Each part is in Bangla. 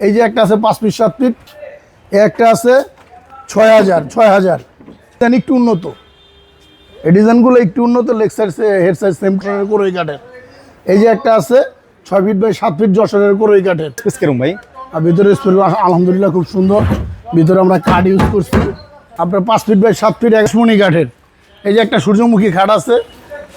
এই যে একটা আছে পাঁচ পিস সাত ফিট এই একটা আছে ছয় হাজার ছয় হাজার। ডিজাইন একটু উন্নত। এই ডিজাইনগুলো একটু উন্নত leg side head side same কালারের কোরই কাঠের। এই যে একটা আছে ছয় ফিট বাই সাত ফিট যশোরের কোরই কাঠের। কিরম ভাই? আর ভিতরে আলহামদুলিল্লাহ খুব সুন্দর। ভিতরে আমরা কাঠ ইউজ করছি। আপনার পাঁচ ফিট বাই সাত ফিট একশমণি কাঠের। এই যে একটা সূর্যমুখী খাট আছে।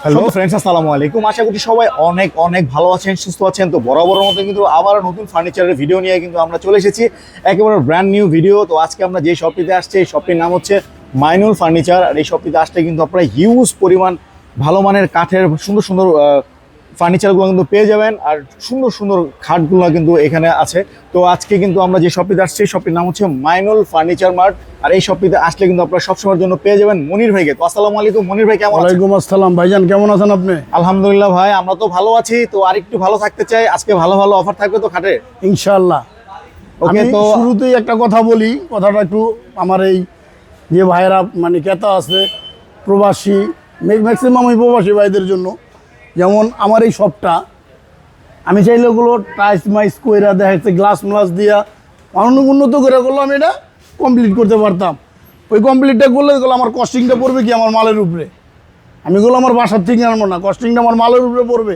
হ্যালো ফ্রেন্ডস আসসালামু আলাইকুম। আশা করি সবাই অনেক অনেক ভালো আছেন, সুস্থ আছেন। তো বরাবর মতো কিন্তু আবার নতুন ফার্নিচারের ভিডিও নিয়ে কিন্তু আমরা চলে এসেছি। একেবারে ব্র্যান্ড নিউ ভিডিও তো আজকে আমরা যে শপটিতে আসছি, এই শপটির নাম হচ্ছে মাইনুল ফার্নিচার আর এই শপটিতে আসতে কিন্তু আপনারা হিউজ পরিমাণ ভালো মানের কাঠের সুন্দর সুন্দর ফার্নিচারগুলো কিন্তু পেয়ে যাবেন আর সুন্দর সুন্দর খাটগুলো কিন্তু এখানে আছে। তো আজকে কিন্তু আমরা যে শপটিতে আসছি শপটির নাম হচ্ছে মাইনুল ফার্নিচার মার্ট। আর এই শপটিতে আসলে কিন্তু আপনারা সবসময়ের জন্য পেয়ে যাবেন মনির ভাইকে। তো আসসালামু আলাইকুম মনির ভাই কেমন আছেন? ওয়ালাইকুম আসসালাম। ভাইজান কেমন আছেন আপনি? আলহামদুলিল্লাহ ভাই আমরা তো ভালো আছি। তো আরেকটু ভালো থাকতে চাই। আজকে ভালো ভালো অফার থাকবে তো খাটে? ইনশাআল্লাহ। ওকে তো শুরুতেই একটা কথা বলি। কথাটা একটু আমার এই যে ভাইয়েরা মানে ক্রেতা আছে প্রবাসী ম্যাক্সিমাম এই প্রবাসী ভাইদের জন্য। যেমন আমার এই শপটা আমি চাইলে ওগুলো টাইস মাইস কইরা দেখা যাচ্ছে গ্লাস গ্লাস দিয়া। অনেক উন্নত করে করল আমি এটা কমপ্লিট করতে পারতাম। ওই কমপ্লিটটা করলে এগুলো আমার কস্টিংটা পড়বে কি আমার মালের উপরে? আমি এগুলো আমার বাসার থেকে আনব না কস্টিংটা আমার মালের উপরে পড়বে।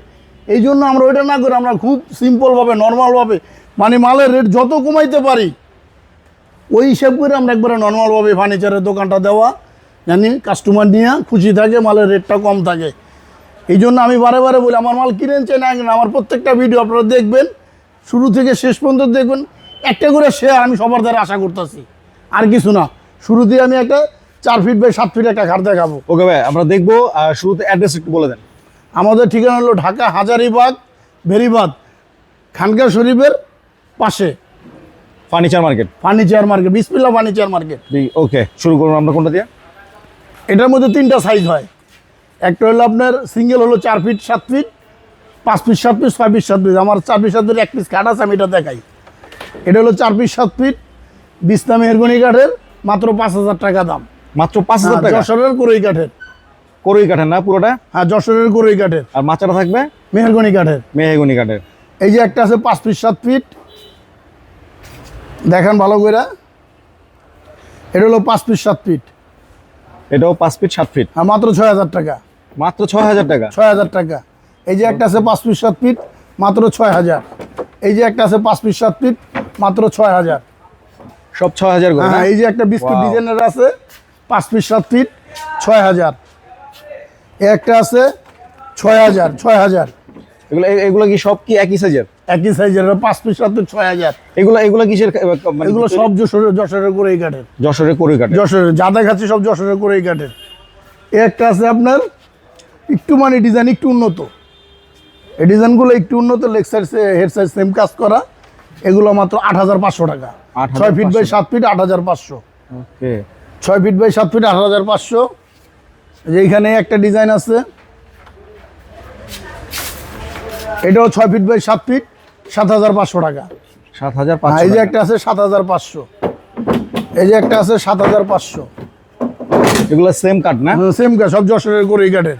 এই জন্য আমরা ওইটা না করে আমরা খুব সিম্পলভাবে নর্মালভাবে মানে মালের রেট যত কমাইতে পারি, ওই হিসাব করে আমরা একবারে নর্মালভাবে ফার্নিচারের দোকানটা দেওয়া। জানি কাস্টমার নিয়ে খুশি থাকে, মালের রেটটা কম থাকে। এই জন্য আমি বারে বারে বলি আমার মাল কিনেন চাই না আমার প্রত্যেকটা ভিডিও আপনারা দেখবেন শুরু থেকে শেষ পর্যন্ত দেখবেন একটা করে শেয়ার আমি সবার দ্বারা আশা করতেছি। আর কিছু না শুরুতেই আমি একটা চার ফিট বাই সাত ফিট একটা ঘাট দেখাবো। ওকে ভাই আমরা দেখব শুরুতে অ্যাড্রেস একটু বলে দেন। আমাদের ঠিকানা হলো ঢাকা হাজারিবাগ বেরিবাদ খানকা শরীফের পাশে। ফার্নিচার মার্কেট ফার্নিচার মার্কেট বিসমিল্লা ফার্নিচার মার্কেট ওকে শুরু করুন আমরা কোনটা দিয়ে? এটার মধ্যে তিনটা সাইজ হয়। একটা হলো আপনার সিঙ্গেল হলো চার ফিট সাত ফিট পাঁচ ফিট সাত পিস ছয় পিস সাত পিস আমার চার পিস সাত ফিট এক পিস কাঠ আছে আমি এটা দেখাই। এটা হলো চার পিস সাত ফিট বিছনা মেহরগনি কাঠের মাত্র পাঁচ হাজার টাকা দাম। মাত্র পাঁচ হাজার হ্যাঁ, টাকা? যশোরের করই কাঠের। করই কাঠের না পুরোটা? হ্যাঁ যশোরের করই কাঠের। আর মাচাটা থাকবে? মেহরগনি কাঠের। মেহেগুনি কাঠের। এই যে একটা আছে পাঁচ ফিট সাত ফিট দেখেন ভালো করে। এটা হলো পাঁচ ফিট সাত ফিট এটাও পাঁচ ফিট সাত ফিট হ্যাঁ মাত্র ছয় হাজার টাকা। মাত্র ছয় হাজার টাকা। ছয় হাজার টাকা। এই যে একটা আছে পাঁচ পিস সাত ফিট মাত্র ছয় হাজার এই যে একটা আছে পাঁচ পিস সাত ফিট মাত্র ছয় হাজার সব ছয় হাজার হ্যাঁ এই যে একটা বিস্কুট. ডিজাইনের আছে পাঁচ পিস সাত ফিট ছয় হাজার একটা আছে ছয় হাজার ছয় হাজার এগুলো এগুলো কি সব কি একই সাইজের একই সাইজের পাঁচ পিস সাত ফিট ছয় হাজার এগুলো এগুলো কিসের এগুলো সব যশোরের যশোরের করে এই কাঠের যশোরের করই কাঠের যশোরের যা দেখাচ্ছি সব যশোরের করে এই কাঠের একটা আছে আপনার একটু মানে ডিজাইন একটু উন্নত। এই ডিজাইনগুলো একটু উন্নত leg size head size same কাজ করা। এগুলো মাত্র আট হাজার পাঁচশো টাকা। 8,500 ছয় ফিট বাই সাত ফিট আট হাজার পাঁচশো। ওকে। ছয় ফিট বাই সাত ফিট আট হাজার পাঁচশো। যে এইখানে একটা ডিজাইন আছে। এটাও ছয় ফিট বাই সাত ফিট সাত হাজার পাঁচশো টাকা। সাত হাজার হ্যাঁ, এই যে একটা আছে সাত হাজার পাঁচশো। এই যে একটা আছে সাত হাজার পাঁচশো। এগুলো সেম কাঠ না? সেম কাজ সব যশোরের করে এই কাঠের।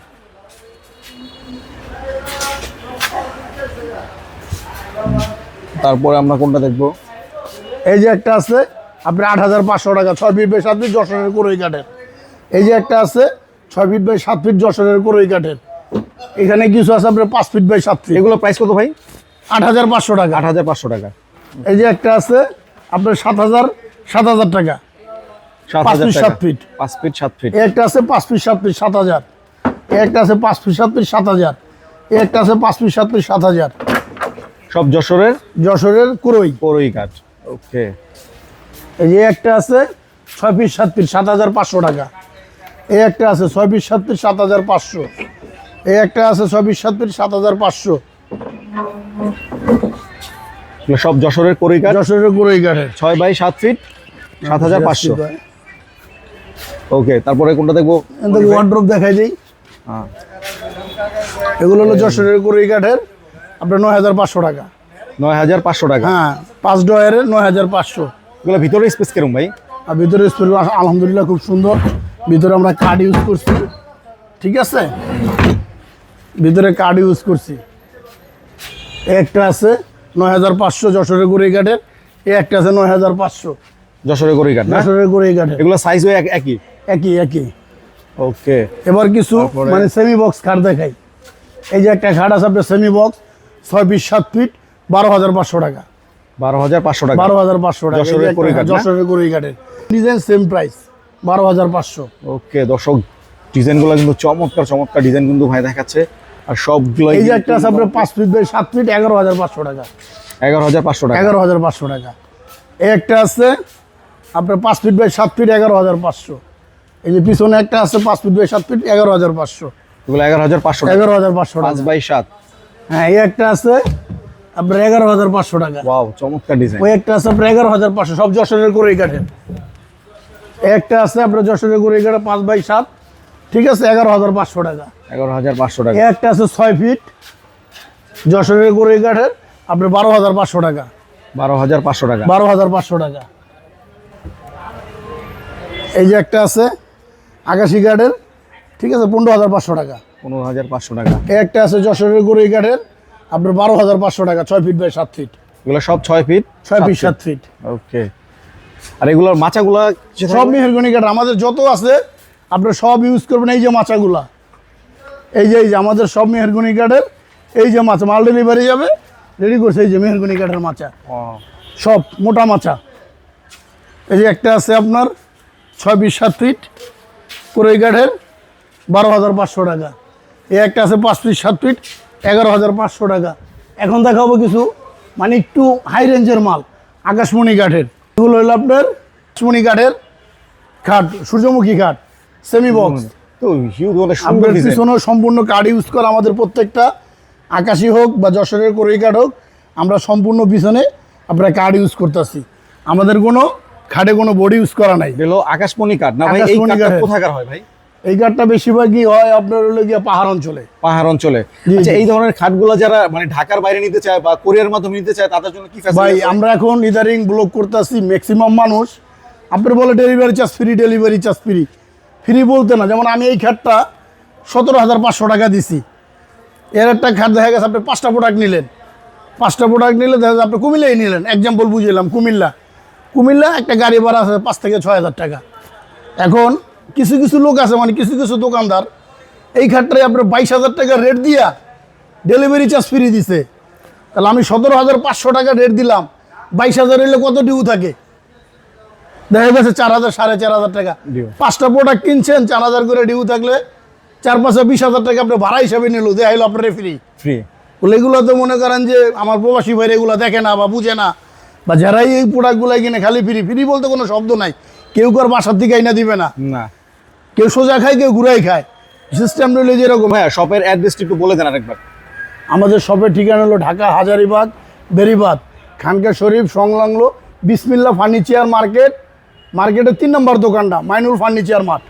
তারপরে আমরা কোনটা দেখব? এই যে একটা আছে আপনার আট হাজার পাঁচশো টাকা ছয় ফিট বাই সাত ফিট যশোরের করই কাঠের। এই যে একটা আছে ছয় ফিট বাই সাত ফিট যশোরের করই কাঠের। এখানে কিছু আছে আপনার পাঁচ ফিট বাই সাত ফিট। এগুলো প্রাইস কত ভাই? আট হাজার পাঁচশো টাকা। আট হাজার পাঁচশো টাকা। এই যে একটা আছে আপনার সাত হাজার সাত হাজার টাকা। সাত ফিট সাত ফিট। পাঁচ ফিট সাত ফিট। একটা আছে পাঁচ ফিট সাত ফিট সাত হাজার। একটা আছে পাঁচ ফিট সাত ফিট সাত হাজার একটা আছে পাঁচ ফিট সাত ফিট সাত হাজার সব যশোরের যশোরের কুরই করই কাঠ ওকে এই যে একটা আছে ছয় ফিট সাত ফিট সাত হাজার পাঁচশো টাকা এই একটা আছে ছয় ফিট সাত ফিট সাত হাজার পাঁচশো এই একটা আছে ছয় ফিট সাত ফিট সাত হাজার পাঁচশো সব যশোরের করই কাঠ যশোরের কুরই কাঠের ছয় বাই সাত ফিট সাত হাজার পাঁচশো ওকে তারপরে কোনটা দেখব ওয়ার্ড্রোপ দেখাই দিই হ্যাঁ এগুলো হলো যশোরের কুরই কাঠের আপনার নয় হাজার পাঁচশো টাকা। নয় হাজার পাঁচশো টাকা? হ্যাঁ পাঁচ ডয়ারের নয় হাজার পাঁচশো। এগুলো ভিতরে স্পেস কিরম ভাই? আর ভিতরে স্পেল আলহামদুলিল্লাহ খুব সুন্দর। ভিতরে আমরা কার্ড ইউজ করছি। ঠিক আছে? ভিতরে কার্ড ইউজ করছি। একটা আছে নয় হাজার পাঁচশো যশোরের গুড়ি কাঠের এই একটা আছে নয় হাজার পাঁচশো। যশোরের গড়ি কাঠ যশোরের গড়ি কাঠের এগুলো সাইজ এক- একই? একই একই। ওকে। এবার কিছু মানে সেমি বক্স খাট দেখাই। এই যে একটা খাট আছে আপনার সেমি বক্স ছয় ফিট সাত ফিট বারো হাজার পাঁচশো টাকা। বারো হাজার পাঁচশো টাকা? বারো হাজার পাঁচশো টাকা। যশোরের গড়ি কাঠের ডিজাইন সেম প্রাইস বারো হাজার পাঁচশো। ওকে দর্শক ডিজাইনগুলো কিন্তু চমৎকার চমৎকার ডিজাইন কিন্তু ভাই দেখাচ্ছে। আর সবগুলো এই যে একটা আছে আপনার পাঁচ ফিট বাই সাত ফিট এগারো হাজার পাঁচশো টাকা। এগারো হাজার পাঁচশো টাকা। এগারো হাজার পাঁচশো টাকা। এই একটা আছে আপনার পাঁচ ফিট বাই সাত ফিট এগারো হাজার পাঁচশো। এই যে পিছনে একটা আছে পাঁচ ফিট বাই সাত ফিট এগারো হাজার পাঁচশো। এগুলো এগারো হাজার পাঁচশো টাকা। এগারো হাজার পাঁচশো পাঁচ বাই সাত। হ্যাঁ এই একটা আছে আপনার এগারো হাজার পাঁচশো টাকা। ওয়াও চমৎকার ডিজাইন ওই একটা আছে আপনার এগারো হাজার পাঁচশো সব যশোরের করে কাঠের। একটা আছে আপনার যশোরের করে কাঠে পাঁচ বাই সাত। ঠিক আছে এগারো হাজার পাঁচশো টাকা। এগারো হাজার পাঁচশো টাকা। একটা আছে ছয় ফিট যশোরের করে কাঠের আপনার বারো হাজার পাঁচশো টাকা। বারো হাজার পাঁচশো টাকা। বারো হাজার পাঁচশো টাকা। এই যে একটা আছে আকাশি কাঠের ঠিক আছে পনেরো হাজার পাঁচশো টাকা। পনেরো হাজার পাঁচশো টাকা। এই একটা আছে যশোরের গড়ি কাঠের আপনার বারো হাজার পাঁচশো টাকা ছয় ফিট বাই সাত ফিট এগুলো সব ছয় ফিট ছয় ফিট সাত ফিট ওকে আর এগুলোর মাচাগুলা সব? মেহরগনি কাঠ আমাদের যত আছে আপনার সব ইউজ করবেন এই যে মাচাগুলা। এই যে এই যে আমাদের সব মেহরগনি কাঠের এই যে মাছ মাল ডেলিভারি যাবে রেডি করছে এই যে মেহরগনি কাঠের মাচা। সব মোটা মাচা। এই যে একটা আছে আপনার ছয় বিশ সাত ফিট কুড়াই কাঠের বারো হাজার পাঁচশো টাকা। এই একটা আছে পাঁচ ফিট সাত ফিট এগারো হাজার পাঁচশো টাকা। এখন দেখাবো কিছু মানে একটু হাই রেঞ্জের মাল আকাশমণি কাঠের এগুলো হলো আপনার আকাশমণি কাঠের খাট সূর্যমুখী খাট সেমি বক্স তো পিছনেও সম্পূর্ণ কার্ড ইউজ করা আমাদের প্রত্যেকটা আকাশি হোক বা যশোরের কোরই কাঠ হোক আমরা সম্পূর্ণ পিছনে আপনার কার্ড ইউজ করতেছি। আমাদের কোনো খাটে কোনো বডি ইউজ করা নাই। এগুলো আকাশমণি কাঠ। না ভাই এই কাঠটা। কোথাকার হয় ভাই? এই কাঠটা বেশিরভাগই হয় আপনার হলো গিয়ে পাহাড় অঞ্চলে। পাহাড় অঞ্চলে। আচ্ছা এই ধরনের খাটগুলো যারা মানে ঢাকার বাইরে নিতে চায় বা কোরিয়ার মাধ্যমে নিতে চায় তাদের জন্য কি ভাই আমরা এখন ইদারিং ব্লক করতেছি ম্যাক্সিমাম মানুষ। আপনার বলে delivery charge free delivery charge free free বলতে না যেমন আমি এই খাটটা সতেরো হাজার পাঁচশো টাকা দিছি। এর একটা খাট দেখা গেছে আপনি পাঁচটা প্রোডাক্ট নিলেন। পাঁচটা প্রোডাক্ট নিলে দেখা যাচ্ছে আপনি কুমিল্লাই নিলেন। এক্সাম্পল বুঝিলাম কুমিল্লা। কুমিল্লা একটা গাড়ি ভাড়া আছে পাঁচ থেকে ছয় হাজার টাকা। এখন কিছু কিছু লোক আছে মানে কিছু কিছু দোকানদার এই খাটটাই আপনার বাইশ হাজার টাকা রেট দিয়া ডেলিভারি চার্জ ফ্রি দিছে। তাহলে আমি সতেরো হাজার পাঁচশো টাকা রেট দিলাম বাইশ হাজার এলে কত ডিউ থাকে? দেখা গেছে চার হাজার সাড়ে চার হাজার টাকা। পাঁচটা প্রোডাক্ট কিনছেন চার হাজার করে ডিউ থাকলে চার পাঁচে বিশ হাজার টাকা আপনি ভাড়া হিসাবে নিল দেখাইলো আপনার ফ্রি ফ্রি বলে এগুলো তো মনে করেন যে আমার প্রবাসী ভাইরা এগুলো দেখে না বা বুঝে না। বা যারাই এই প্রোডাক্টগুলো কিনে খালি ফ্রি ফ্রি বলতে কোনো শব্দ নাই। কেউ কার বাসার দিকে আইনা দিবে না। না। কেউ সোজা খায় কেউ ঘুরাই খায়। সিস্টেম রইলে যেরকম ভাইয়া শপের অ্যাড্রেসটা একটু বলে দেন আরেকবার। আমাদের শপের ঠিকানা হলো ঢাকা হাজারিবাগ বেরিবাদ খানকা শরীফ সংলগ্ন বিসমিল্লা ফার্নিচার মার্কেট। মার্কেটের তিন নম্বর দোকানটা মাইনুল ফার্নিচার মার্ট।